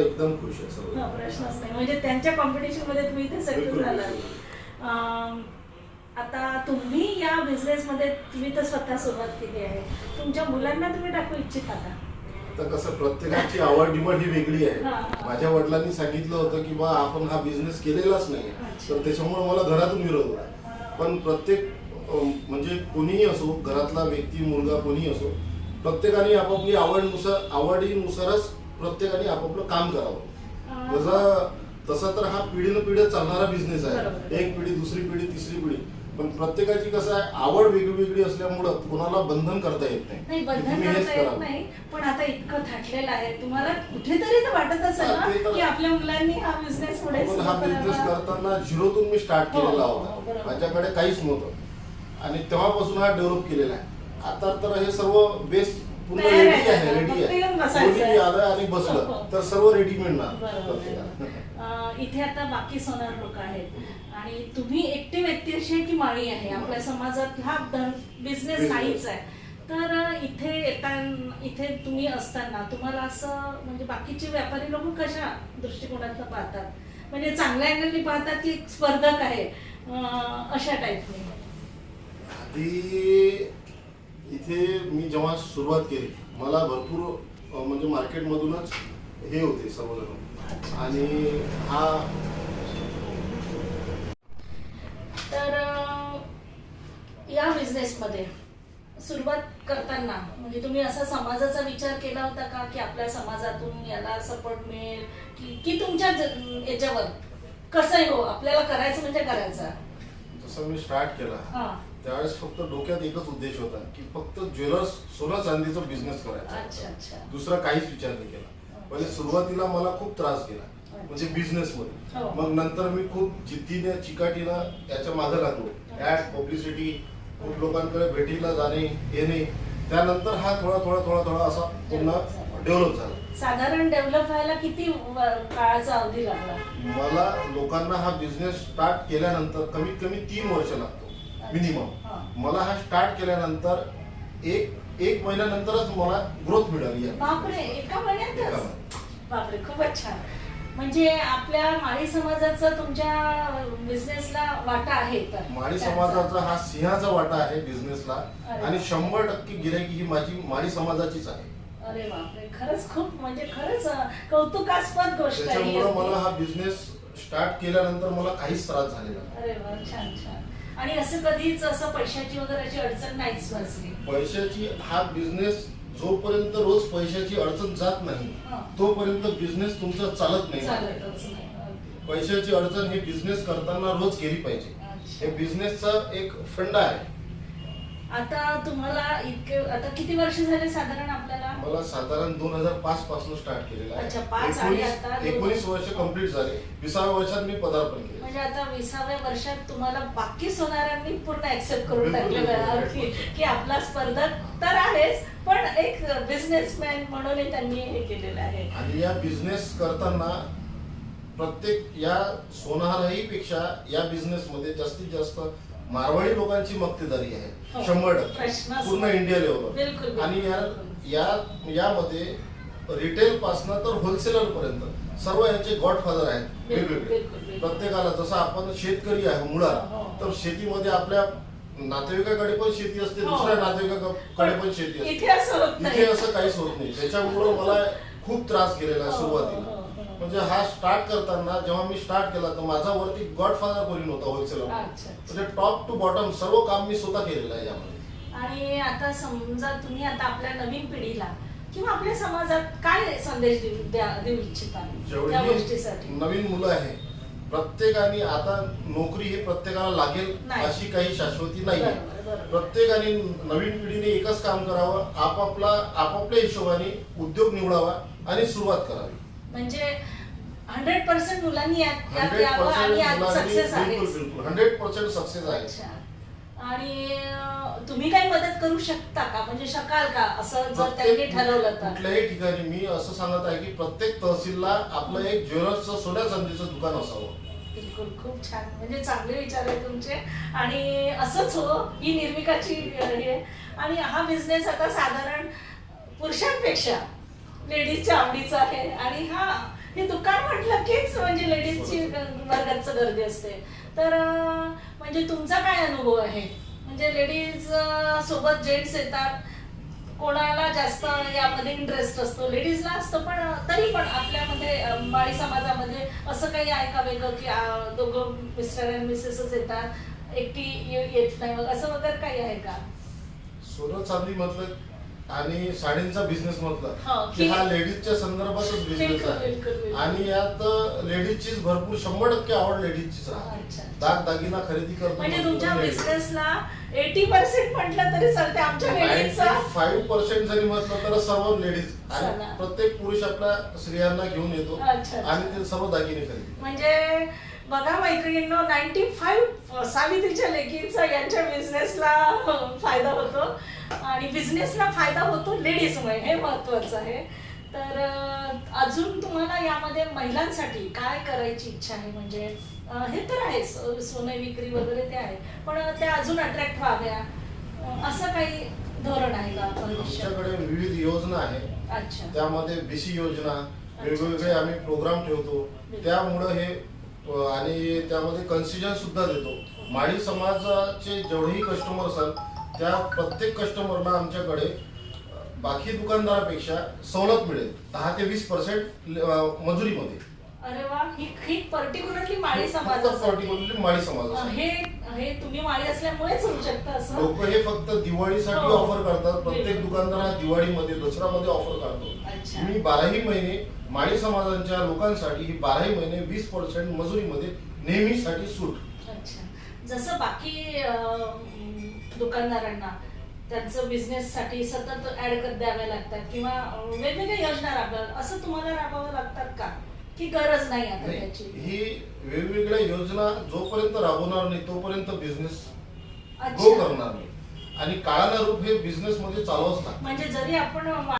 एकदम खुश आहे प्रश्नच नाही. म्हणजे त्यांच्या कॉम्पिटिशनमध्ये तुम्ही इथे सक्सेस झाला आता तुम्ही या बिझनेस मध्ये तुम्ही तर स्वतः सुरुवात केली आहे. तुमच्या मुलांना तुम्ही टाकू इच्छिता का? तर कसं प्रत्येकाची आवड निवड ही वेगळी आहे. माझ्या वडिलांनी सांगितलं होतं की बा आपण हा बिझनेस केलेलाच नाही. तर त्याच्यामुळे मला घरातून विरोध होता पण प्रत्येक म्हणजे कोणीही असो घरातला व्यक्ती मुलगा कोणीही असो प्रत्येकाने आपापली आवडनुसार आवडीनुसारच प्रत्येकाने आपापलं काम करावं. जसं तसं तर हा पिढीनं पिढी चालणारा बिझनेस आहे. एक पिढी दुसरी पिढी तिसरी पिढी. पण प्रत्येकाची कसं आहे आवड वेगळी वेगळी असल्यामुळं कोणाला बंधन करता येत नाही. बंधन करता येत. नाही पण आता इतकं थाटलेलं आहे. तुम्हाला कुठेतरी तर वाटत असेल हा, की आपल्या मुलांनी हा बिझनेस पुढे हा बिझनेस. करताना झिरोतून मी स्टार्ट हो, केलेला हो, होता. माझ्याकडे काहीच नव्हतं. आणि तेव्हापासून हा डेव्हलप केलेला आहे. आता तर हे सर्व बेस पूर्ण तयार रेडी आहे. आहे रेडी फक्त आहे बसायचं आहे. कोणी आलं आणि हो, बसलं हो. तर सर्व रेडी मिळणार बरोबर प्रत्येकाला. अं, इथे आता बाकी सोनार लोक आहेत आणि तुम्ही एकटी व्यक्ती अशी आहे की माळी आहे आपल्या समाजात हा बिझनेस Business. नाहीच आहे तर अं, इथे येता इथे तुम्ही असताना तुम्हाला असं म्हणजे बाकीचे व्यापारी लोक कशा दृष्टिकोनातनं पाहतात म्हणजे चांगल्या अँगलनी पाहतात की एक स्पर्धक आहे अं, अशा टाईपने आधी इथे मी जेव्हा सुरुवात केली मला भरपूर म्हणजे मार्केटमधूनच हे होते सर्वजण. आणि हा तर या बिझनेसमध्ये सुरुवात करताना म्हणजे तुम्ही असा समाजाचा विचार केला होता का की आपल्या समाजातून याला सपोर्ट मिळेल? की की तुमच्या याच्यावर? कसंही हो? आपल्याला करायचं म्हणजे करायचं. जसं मी स्टार्ट केला. हा. त्यावेळेस फक्त डोक्यात एकच उद्देश होता की फक्त ज्वेलर्स सोनं चांदीचा बिझनेस करायचा. दुसरा काहीच विचार नाही केला. पहिले सुरुवातीला मला खूप त्रास गेला म्हणजे बिझनेस मध्ये हो. मग नंतर मी खूप जिद्दीने चिकाटीनं याच्या मागे लागलो. ऍड पब्लिसिटी खूप लोकांकडे भेटीला जाणे येणे. त्यानंतर हा थोडा थोडा थोडा थोडा असा पुन्हा डेव्हलप झाला. साधारण डेव्हलप व्हायला किती काळाचा अवधी लागला? मला लोकांना हा बिझनेस स्टार्ट केल्यानंतर कमीत कमी तीन वर्ष लागतो मिनिमम. मला हा स्टार्ट केल्यानंतर एक एक महिन्यानंतरच मला ग्रोथ मिळाली आहे. बापरे एका महिन्यातच एका बापरे खूपच छान म्हणजे आपल्या माळी समाजाचा तुमच्या बिझनेसला वाटा आहे तर माळी. समाजाचा हा सिंहाचा वाटा आहे बिझनेसला अरे. आणि शंभर टक्के गिरायकी ही माझी माळी समाजाचीच आहे अरे बापरे खरंच खूप म्हणजे खरंच अं, कौतुकास्पद गोष्ट आहे त्याच्यामुळं. मला हा बिझनेस स्टार्ट केल्यानंतर मला काहीच त्रास झालेला नाही. अरे वा छान छान आणि असं कधीच असं पैशाची वगैरे अशी अडचण नाहीच भासली पैशाची हा बिझनेस जोपर्यंत रोज पैशाची अडचण जात नाही हा. तोपर्यंत बिझनेस तुमचा चालत नाही. पैशाची अडचण ही बिझनेस करताना रोज केली पाहिजे. हे बिझनेसचा एक फंड आहे आता तुम्हाला इतके आता किती वर्ष झाले साधारण आपल्याला? मला साधारण दोन हजार पाच पासून स्टार्ट केलेला अच्छा, पाच आणि आता एकोणीस दोन- एकोणीस वर्ष कंप्लीट झाले. विसाव्या वर्षात मी पदार्पण केले. म्हणजे आता विसाव्या वर्षात तुम्हाला बाकी सोनाऱ्यांनी पूर्ण ऍक्सेप्ट करून बिलकुल, टाकलेलं आहे बिलकुल. की की आपला स्पर्धक तर आहेच पण एक बिझनेसमॅन म्हणून त्यांनी हे केलेलं आहे. आणि या बिझनेस करताना प्रत्येक या सोनाराही पेक्षा या बिझनेस मध्ये जास्तीत जास्त मारवाडी लोकांची मक्तेदारी हो. आहे शंभर टक्के पूर्ण. इंडिया लेवलवर. आणि या या यामध्ये रिटेल पासनं तर होलसेलर पर्यंत सर्व यांचे गॉडफादर आहेत वेगवेगळे. प्रत्येकाला जसं आपण शेतकरी आहे मुळा हो, हो. तर शेतीमध्ये आपल्या नातेवाईकाकडे पण शेती असते हो. दुसऱ्या नातेवाईकाकडे पण शेती असते इथे असं काहीच होत नाही त्याच्यामुळं मला खूप त्रास गेलेला आहे हो, हो, हो, सुरुवातीला हो. म्हणजे हा स्टार्ट करताना जेव्हा मी स्टार्ट केला तर माझा वरती गॉडफादर कोणी होलसेलर अच्छा, अच्छा. म्हणजे टॉप टू बॉटम सर्व काम मी स्वतः केलेलं आहे यामध्ये आणि आता समजा तुम्ही आता आपल्या नवीन पिढीला किंवा आपल्या समाजात काय संदेश देऊ द्या- देऊ इच्छिता त्या जेवढी गोष्टीसाठी नवीन मुलं आहे प्रत्येकाने आता नोकरी हे प्रत्येकाला लागेल नाही. अशी काही शाश्वती नाही बरोबर, बरोबर. प्रत्येकाने नवीन पिढीने एकच काम करावं आपापला आपापल्या हिशोबाने उद्योग निवडावा आणि सुरुवात करावी म्हणजे हंड्रेड पर्सेंट मुलांनी यात यात हंड्रेड यावं आणि यात सक्सेस पर्सेंट आहे बिलकुल बिलकुल हंड्रेड पर्सेंट सक्सेस आहे अच्छा. आणि अं, तुम्ही काही मदत करू शकता का? म्हणजे शकाल का? असं जर त्यांनी प्रत्येक ठरवलं तर. कुठल्याही ठिकाणी मी असं सांगत आहे की प्रत्येक तहसीलला आपलं एक ज्वेलर्सचं सोन्या चांदीचं दुकान असावं. बिलकुल. खूप छान. म्हणजे चांगले विचार आहे तुमचे. आणि असंच हो ही निर्मिकाची अं, हे. आहे. आणि हा बिझनेस आता साधारण पुरुषांपेक्षा लेडीजच्या आवडीचा आहे. आणि हा म्हणजे लेडीजची वर्गाचं गर्दी असते. तर म्हणजे तुमचा काय अनुभव आहे? म्हणजे लेडीज सोबत जेंट्स येतात. कोणाला जास्त यामध्ये इंटरेस्ट असतो? लेडीजला असतो पण तरी पण आपल्यामध्ये माळी समाजामध्ये असं काही आहे का वेगळं की दोघं मिस्टर अँड मिसेसच येतात एकटी येत नाही? मग असं वगैरे काही आहे का? सोनं चांदी म्हटलं आणि साडींचा बिझनेस हो, म्हटलं की की- हा लेडीजच्या संदर्भातच बिझनेस आहे. आणि यात लेडीजचीच भरपूर शंभर टक्के आवड लेडीजचीच राहते. दाग दागिना खरेदी करतो म्हणजे तुमच्या बिझनेसला एटी पर्सेंट म्हटलं तरी चालते आमच्या लेडीजचा फाईव्ह पर्सेंट जरी म्हटलं तर सर्व लेडीज. आणि प्रत्येक पुरुष आपल्या स्त्रियांना घेऊन येतो. आणि ते सर्व दागिने खरेदी म्हणजे बघा मैत्रिणींनो नाईन्टी फाईव्ह सावित्रीच्या लेकींचा यांच्या बिझनेसला फायदा होतो. आणि बिझनेसला फायदा होतो लेडीजमुळे हे महत्वाचं आहे. तर अजून तुम्हाला यामध्ये महिलांसाठी काय करायची इच्छा आहे? म्हणजे हे तर आहेच अं, सोने विक्री वगैरे ते आहे. पण त्या अजून अट्रॅक्ट व्हाव्या असं काही धोरण आहे का आमच्याकडे विविध योजना आहे. अच्छा. त्यामध्ये बीसी योजना वेगवेगळे आम्ही प्रोग्राम ठेवतो. त्यामुळं हे आणि त्यामध्ये कन्सिजन सुद्धा देतो. माळी समाजाचे जेवढेही कस्टमर असतात त्या प्रत्येक कस्टमरना आमच्याकडे बाकी दुकानदारापेक्षा सवलत मिळेल दहा ते वीस पर्सेंट मजुरीमध्ये. अरे वा ही ही पर्टिक्युलरली माळी समाज पर्टिक्युलरली माळी समाजासाठी हे हे तुम्ही माळी असल्यामुळेच होऊ शकतं असं. लोक हे फक्त दिवाळीसाठी हो. ऑफर करतात प्रत्येक बिलकुल. दुकानदार हा दिवाळीमध्ये दसऱ्यामध्ये ऑफर करतो. मी बाराही महिने माळी समाजांच्या लोकांसाठी ही बाराही महिने वीस पर्सेंट मजुरीमध्ये नेहमीसाठी सूट. अच्छा. जसं बाकी अं, दुकानदारांना. त्यांचं बिझनेस साठी सतत ऍड कर द्याव्या लागतात किंवा वेगवेगळ्या योजना राबवाव्या असं तुम्हाला राबवावं लागतात का? की गरज नाही आता नाही, त्याची? ही वेगवेगळ्या योजना जोपर्यंत राबवणार नाही तोपर्यंत बिझनेस ग्रो अच्छा. करणार नाही. आणि काळानुरूप हे बिझनेस मध्ये चालवच लागतं म्हणजे जरी आपण